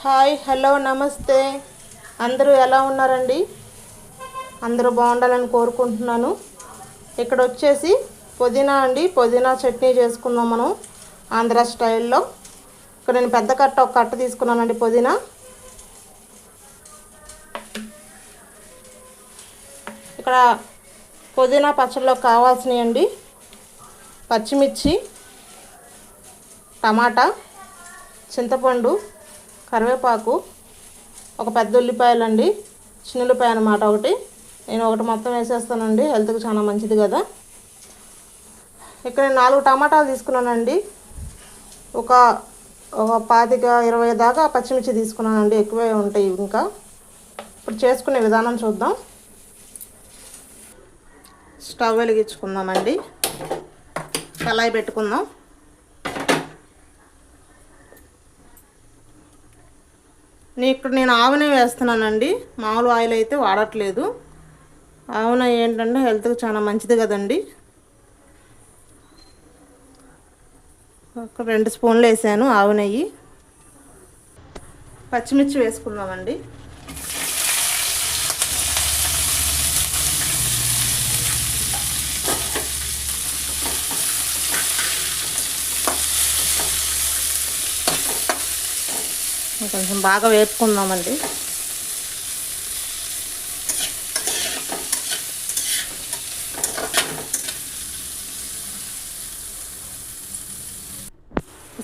Hi hello నమస్తే. అందరూ ఎలా ఉన్నారండి? అందరూ బాగుండాలని కోరుకుంటున్నాను. ఇక్కడ వచ్చేసి పుదీనా అండి. పుదీనా చట్నీ చేసుకుందాం మనం ఆంధ్ర స్టైల్లో. ఇక్కడ నేను పెద్ద కట్ట ఒక కట్ట తీసుకున్నానండి పుదీనా. ఇక్కడ పుదీనా పచ్చడిలో కావాల్సినవి అండి పచ్చిమిర్చి టమాటా చింతపండు కరివేపాకు ఒక పెద్ద ఉల్లిపాయలండి చిన్న ఉల్లిపాయ అనమాట ఒకటి. నేను ఒకటి మొత్తం వేసేస్తానండి హెల్త్కి చాలా మంచిది కదా. ఇక్కడ నాలుగు టమాటాలు తీసుకున్నానండి. ఒక ఒక పాతిక ఇరవై దాకా పచ్చిమిర్చి తీసుకున్నానండి ఎక్కువే ఉంటాయి ఇంకా. ఇప్పుడు చేసుకునే విధానం చూద్దాం. స్టవ్ వెలిగించుకుందామండి. కళాయి పెట్టుకుందాం. నేను ఇక్కడ నేను ఆవునే వేస్తున్నానండి. మామూలు ఆయిల్ అయితే వాడట్లేదు. ఆవున ఏంటంటే హెల్త్కి చాలా మంచిది కదండి. ఒక రెండు స్పూన్లు వేసాను ఆవు నెయ్యి. పచ్చిమిర్చి వేసుకున్నామండి కొంచెం బాగా వేపుకుందామండి.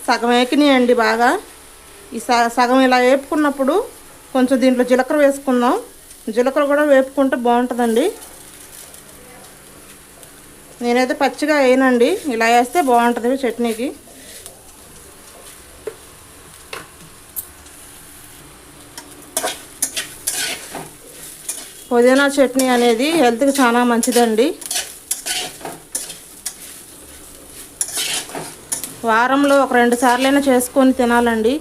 సగం వేకినాయండి బాగా. ఈ సగం ఇలా వేపుకున్నప్పుడు కొంచెం దీంట్లో జీలకర్ర వేసుకుందాం. జీలకర్ర కూడా వేపుకుంటే బాగుంటుందండి. నేనైతే పచ్చిగా వేయనండి. ఇలా వేస్తే బాగుంటుంది చట్నీకి. పుదీనా చట్నీ అనేది హెల్త్కి చాలా మంచిదండి. వారంలో ఒక రెండు సార్లైనా చేసుకొని తినాలండి.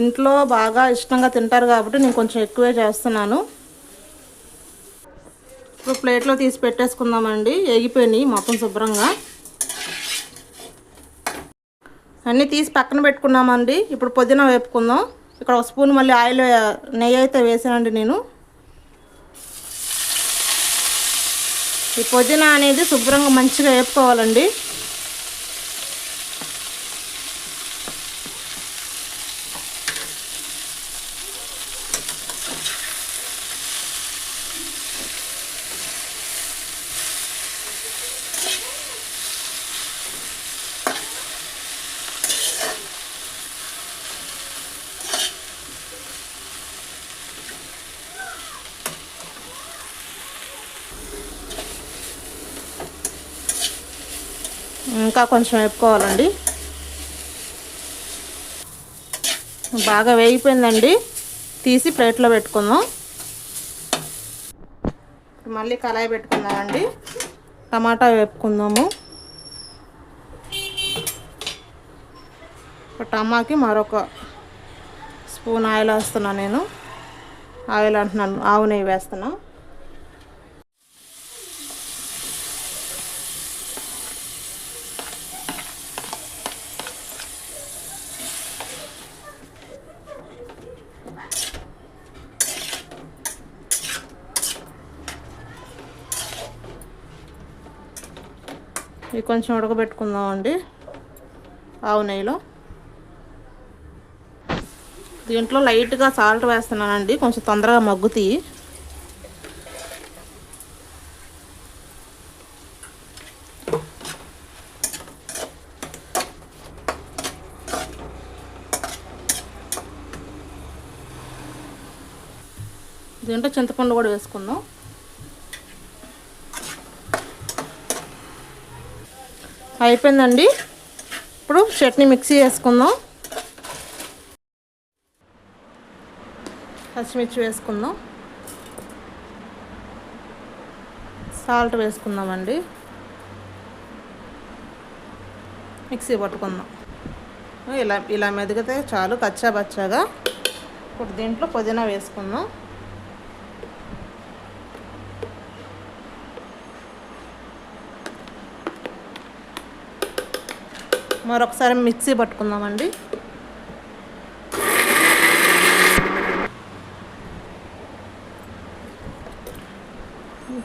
ఇంట్లో బాగా ఇష్టంగా తింటారు కాబట్టి నేను కొంచెం ఎక్కువే చేస్తున్నాను. ఇప్పుడు ప్లేట్లో తీసి పెట్టేసుకుందామండి. ఎగిపోయినాయి మొత్తం శుభ్రంగా. అన్నీ తీసి పక్కన పెట్టుకున్నామండి. ఇప్పుడు పుదీనా వేపుకుందాం. ఇక్కడ ఒక స్పూన్ మళ్ళీ ఆయిల్ నెయ్యి అయితే వేసానండి నేను. ఈ పుదీనా అనేది శుభ్రంగా మంచిగా వేపుకోవాలండి. ఇంకా కొంచెం వేపుకోవాలండి. బాగా వేగిపోయిందండి. తీసి ప్లేట్లో పెట్టుకుందాం. మళ్ళీ కళాయి పెట్టుకుందామండి. టమాటా వేపుకుందాము. టమాకి మరొక స్పూన్ ఆయిల్ వేస్తున్నాను నేను. ఆయిల్ అంటున్నాను ఆవు నెయ్యి వేస్తున్నాను ఇవి కొంచెం ఉడకబెట్టుకుందామండి. ఆవు నెయ్యిలో. దీంట్లో లైట్గా సాల్ట్ వేస్తున్నానండి. కొంచెం తొందరగా మగ్గుతాయి దీంట్లో చింతపండు కూడా వేసుకుందాం. అయిపోయిందండి. ఇప్పుడు చట్నీ మిక్సీ వేసుకుందాం. పచ్చిమిర్చి వేసుకుందాం. సాల్ట్ వేసుకుందామండి. మిక్సీ పట్టుకుందాం. ఇలా ఇలా మెదిగితే చాలు కచ్చా బచ్చాగా ఇప్పుడు దీంట్లో పుదీనా వేసుకుందాం. మరొకసారి మిక్సీ పట్టుకుందామండి.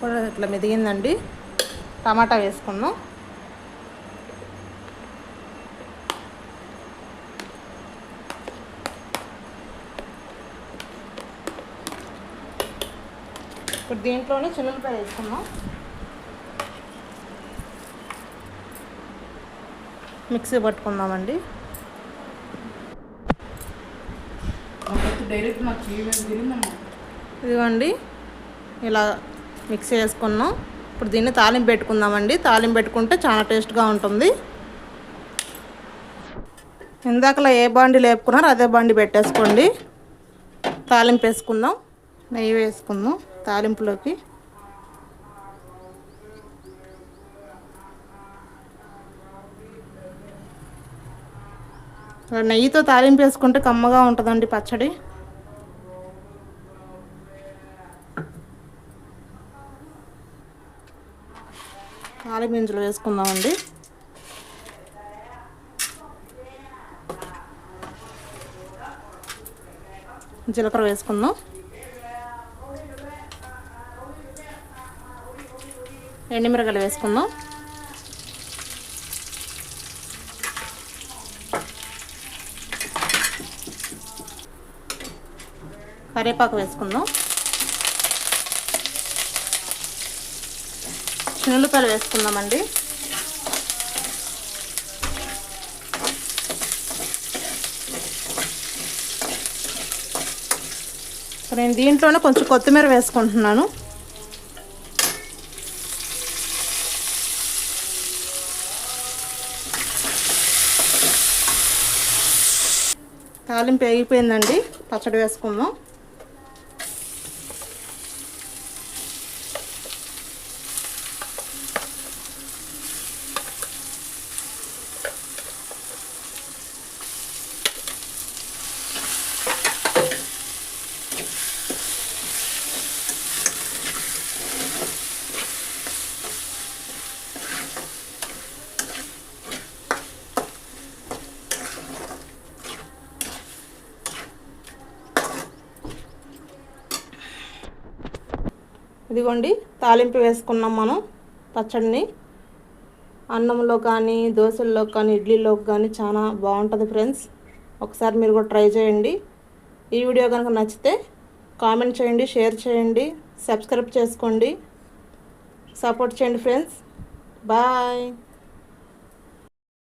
కూడా ఇట్లా మెదిగిందండి. టమాటా వేసుకున్నాం ఇప్పుడు దీంట్లోనే చిన్నపాయ వేసుకున్నాం మిక్సీ పట్టుకుందామండి. ఇదిగోండి ఇలా మిక్సీ వేసుకున్నాం ఇప్పుడు దీన్ని తాలింపు పెట్టుకుందామండి. తాలింపు పెట్టుకుంటే చాలా టేస్ట్గా ఉంటుంది. ఇందాకలా ఏ బాండి లేపుకున్నారో అదే బాండి పెట్టేసుకోండి. తాలింపు వేసుకుందాం. నెయ్యి వేసుకుందాం తాలింపులోకి. నెయ్యితో తాలింపు వేసుకుంటే కమ్మగా ఉంటుందండి పచ్చడి. గింజలు వేసుకుందామండి. జీలకర్ర వేసుకుందాం. ఎండిమిరగలు వేసుకుందాం. కరివేపాకు వేసుకుందాం. చిన్నులపాయలు వేసుకుందామండి. నేను దీంట్లోనే కొంచెం కొత్తిమీర వేసుకుంటున్నాను. తాలింపు వేగిపోయిందండి. పచ్చడి వేసుకుందాం. ఇదిగోండి తాలింపు వేసుకున్నాం మనం పచ్చడిని. అన్నంలో కానీ దోశల్లో కానీ ఇడ్లీలోకి కానీ చాలా బాగుంటుంది ఫ్రెండ్స్. ఒకసారి మీరు కూడా ట్రై చేయండి. ఈ వీడియో కనుక నచ్చితే కామెంట్ చేయండి షేర్ చేయండి సబ్స్క్రైబ్ చేసుకోండి. సపోర్ట్ చేయండి ఫ్రెండ్స్. బాయ్.